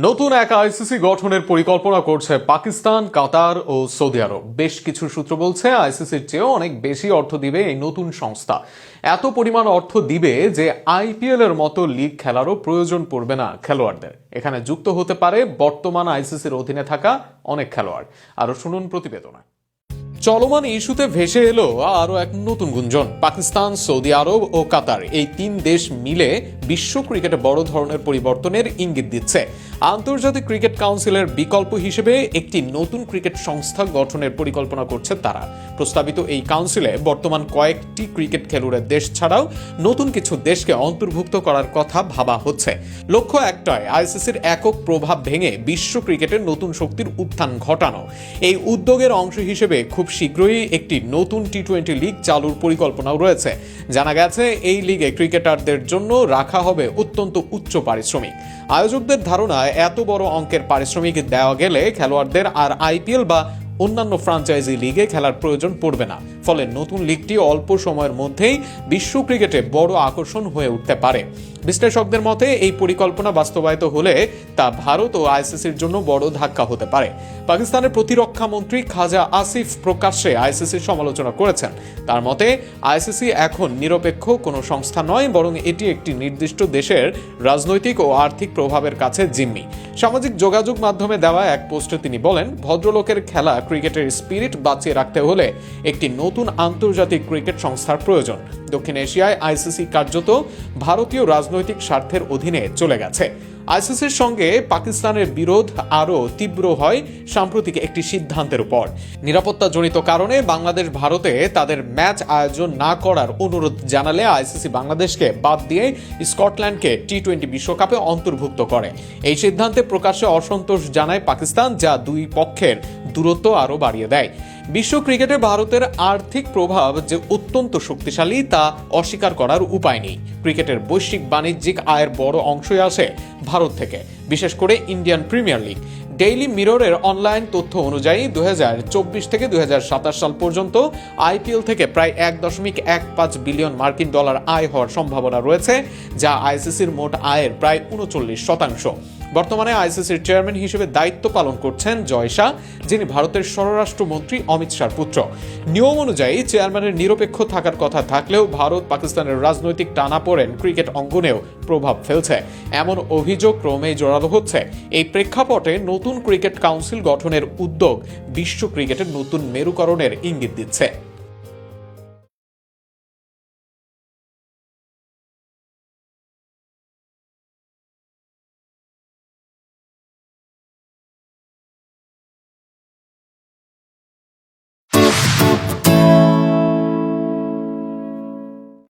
নতুন এক আইসিসি গঠনের পরিকল্পনা করছে পাকিস্তান, কাতার ও সৌদি আরব। বেশ কিছু সূত্র বলছে আইসিসির চেয়েও অনেক বেশি অর্থ দিবে এই নতুন সংস্থা। এত পরিমাণ অর্থ দিবে যে আইপিএল এর মতো লিগ খেলারও প্রয়োজন পড়বে না খেলোয়াড়দের। এখানে যুক্ত হতে পারে বর্তমান আইসিসির অধীনে থাকা অনেক খেলোয়াড়। আরও শুনুন প্রতিবেদনে। চলমান ইস্যুতে ভেসে এলো আরও এক নতুন গুঞ্জন। পাকিস্তান, সৌদি আরব ও কাতার এই তিন দেশ মিলে বিশ্ব ক্রিকেটে বড় ধরনের পরিবর্তনের ইঙ্গিত দিচ্ছে। আন্তর্জাতিক ক্রিকেট কাউন্সিলের বিকল্প হিসেবে একটি নতুন ক্রিকেট সংস্থা গঠনের পরিকল্পনা করছে তারা। প্রস্তাবিত এই কাউন্সিলে বর্তমান কয়েকটি ক্রিকেট খেলুড়ের দেশ ছাড়াও নতুন কিছু দেশকে অন্তর্ভুক্ত করার কথা ভাবা হচ্ছে। লক্ষ্য একটাই, আইসিসির একক প্রভাব ভেঙে বিশ্ব ক্রিকেটের নতুন শক্তির উত্থান ঘটানো। এই উদ্যোগের অংশ হিসেবে খুব শীঘ্রই একটি নতুন টি টোয়েন্টি লিগ চালুর পরিকল্পনাও রয়েছে। জানা গেছে, এই লিগে ক্রিকেটারদের জন্য রাখা হবে অত্যন্ত উচ্চ পারিশ্রমিক। আয়োজকদের ধারণায় এত বড় অঙ্কের পারিশ্রমিক দেওয়া গেলে খেলোয়াড়দের আর আইপিএল বা অন্যান্য ফ্রাঞ্চাইজি লিগে খেলার প্রয়োজন পড়বে না। ফলে নতুন লিগটি অল্প সময়ের মধ্যেই বিশ্ব ক্রিকেটে বড় আকর্ষণ হয়ে উঠতে পারে। বিশ্লেষকদের মতে, এই পরিকল্পনা বাস্তবায়িত হলে তা ভারত ও আইসিসির জন্য বড় ধাক্কা হতে পারে। পাকিস্তানের প্রতিরক্ষা মন্ত্রী খাজা আসিফ প্রকাশ্যে আইসিসির সমালোচনা করেছেন। তার মতে, আইসিসি এখন নিরপেক্ষ কোনো সংস্থা নয়, বরং এটি একটি নির্দিষ্ট দেশের রাজনৈতিক ও আর্থিক প্রভাবের কাছে জিম্মি। সামাজিক যোগাযোগ মাধ্যমে দেওয়া এক পোস্টে তিনি বলেন, ভদ্রলোকের খেলা ক্রিকেটের স্পিরিট বাঁচিয়ে রাখতে হলে একটি নতুন আন্তর্জাতিক ক্রিকেট সংস্থার প্রয়োজন। দক্ষিণ এশিয়ায় আইসিসি কার্যত ভারতীয় রাজনৈতিক স্বার্থের অধীনে চলে গেছে। আইসিসির সঙ্গে পাকিস্তানের বিরোধ আরও তীব্র হয় সাম্প্রতিক একটি সিদ্ধান্তের উপর। নিরাপত্তাজনিত কারণে বাংলাদেশ ভারতে তাদের ম্যাচ আয়োজন না করার অনুরোধ জানালে আইসিসি বাংলাদেশকে বাদ দিয়ে স্কটল্যান্ডকে টি টোয়েন্টি বিশ্বকাপে অন্তর্ভুক্ত করে। এই সিদ্ধান্তে প্রকাশ্যে অসন্তোষ জানায় পাকিস্তান, যা দুই পক্ষের দূরত্ব আরও বাড়িয়ে দেয়। বিশ্ব ক্রিকেটে ভারতের আর্থিক প্রভাব যে অত্যন্ত শক্তিশালী তা অস্বীকার করার উপায় নেই। ক্রিকেটের বৈশ্বিক বাণিজ্যিক আয়ের বড় অংশই আসে ভারত থেকে, বিশেষ করে ইন্ডিয়ান প্রিমিয়ার লিগ। ডেইলি মিররের অনলাইন তথ্য অনুযায়ী দুহাজার চব্বিশ থেকে দুহাজার সাতাশ সাল পর্যন্ত আইপিএল থেকে প্রায় এক দশমিক এক পাঁচ বিলিয়ন মার্কিন ডলার আয় হওয়ার সম্ভাবনা রয়েছে, যা আইসিসির মোট আয়ের প্রায় উনচল্লিশ শতাংশ। বর্তমানে আইসিসির চেয়ারম্যান হিসেবে দায়িত্ব পালন করছেন জয় শাহ, যিনি ভারতের স্বরাষ্ট্রমন্ত্রী অমিত শাহর পুত্র। নিয়ম অনুযায়ী চেয়ারম্যানের নিরপেক্ষ থাকার কথা থাকলেও ভারত পাকিস্তানের রাজনৈতিক টানাপোড়েন ক্রিকেট অঙ্গনেও প্রভাব ফেলছে। এমন অভিযোগ ক্রমেই জোরালো হচ্ছে। এই প্রেক্ষাপটে নতুন ক্রিকেট কাউন্সিল গঠনের উদ্যোগ বিশ্ব ক্রিকেটের নতুন মেরুকরণের ইঙ্গিত দিচ্ছে।